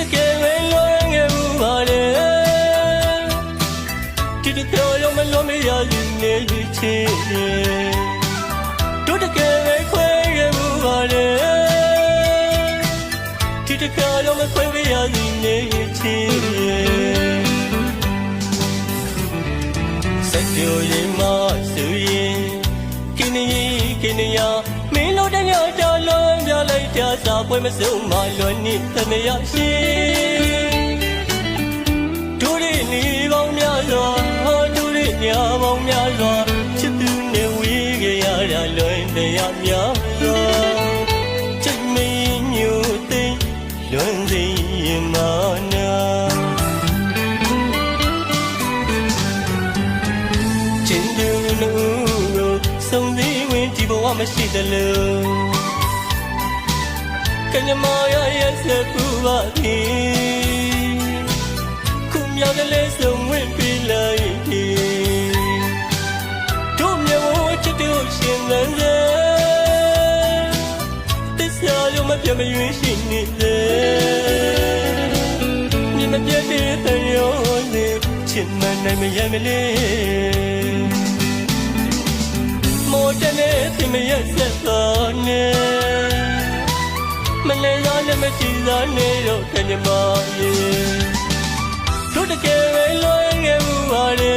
တကယ်ပဲလွမ်းငယ်မှုပါလေဒီတစ်တော်လုံးမလွန်မရရင်နေရချေတို့တကယ်ပဲခွဲရမှုပါလေဒီတစ်တော်လုံးမခွဲမရရင်နေရချေစိတ်ကြိုရင် က်ကြစာပွဲမစုံမလွန်နေသမယရှိတို့ရနေပေါင်းများစွာဟောတို့ရညာပေါင်းများစွာချစ်သူနဲ့ဝေးကြရတာလွန်တရားများစွာချစ်မင်းညိုသိမ်းလွန်စီရင်မနာချင်သူလူကိုစုံစည်းဝင်ဒီဘဝမရှိတယ်လို့ ကညမရရဲ့စကူပါသည်ခုမြောက်ကလေးစုံဝင်ပြီးလိုက်ပြီတို့မြေဝချစ်တို့ရှင်လန်းစေတစ္ဆာလုံးမပြတ်မရွေးရှိနေစေမြင်မပြတ်တဲ့တန်ရုံးနေချစ်မနိုင်မရမလေးမော်တနဲ့သင်မရက်ဆက်တော်နေ မလဲရလည်းမကြည့်စားနေတော့ခဏမရဲ့တို့တကယ်ပဲလွန်ခဲ့မှုပါလေ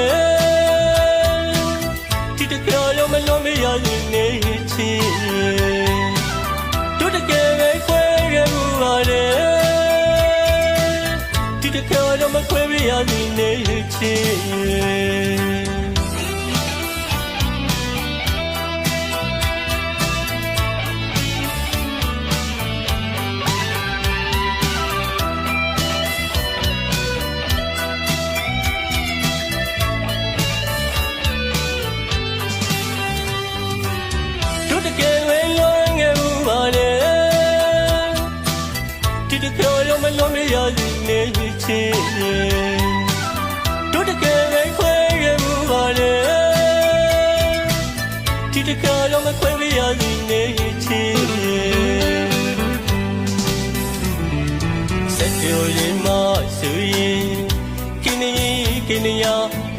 ဒီတကယ်လုံးမလွန်မရရင်နေချီတို့တကယ်ပဲခွဲခဲ့မှုပါလေဒီတကယ်လုံးမခွဲမရရင်နေချီ တကယ်လုံးမလွန်မရရင်နေချီတို့တကယ်ပဲခွဲခဲ့မှုပါလေဒီတကယ်လုံးမခွဲမရရင်နေချီစက်ကြောရင်မဆူရင်ကင်းနေကင်းနေရ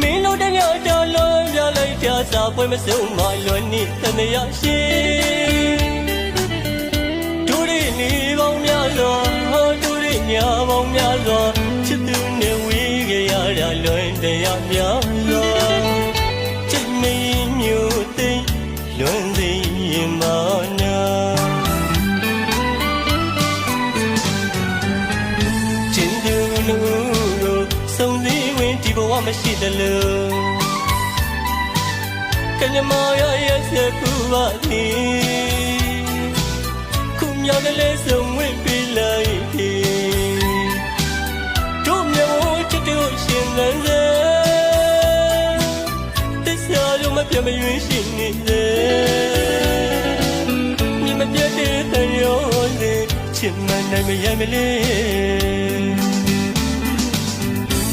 မင်းတို့တည်းကြလွန်ပြလိုက်ကြစာပွဲမစုံမလွန်နေသမယရှိတို့ တို့ရညာပေါင်းများစွာချစ်သူနဲ့ဝေးကြရတာလွန်တရားများစွာချစ်မင်းမျိုးသိမ်းလွန်စီရင်မနာချင်သူလူကိုစုံစည်းဝင်ဒီဘဝမရှိတယ်လို့ကညမရရဲ့စကူပါသည်ခုမြောက်ကလေးစုံ မပြတ်မရွေးရှိနေစေမြင်မပြတ်တဲ့တန်ရုံးစေချစ်မနိုင်မရမလေး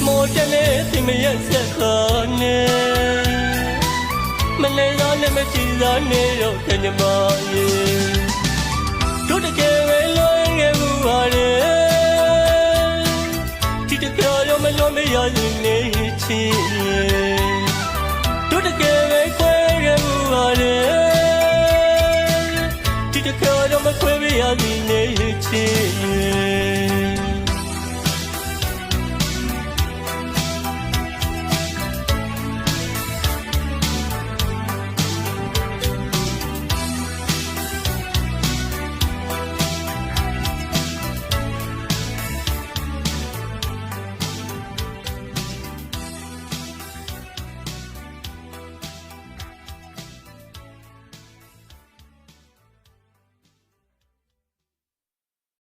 မော်တလေးသင်မရက်ဆက်ခါနေမလဲရလည်းမကြည့်စားနေတော့ခဏမရေတို့တကယ်ပဲလွန်ခဲ့မှုပါလေဒီတကယ်တော့မလွန်မရရင်နေချီတို့ ဒီတ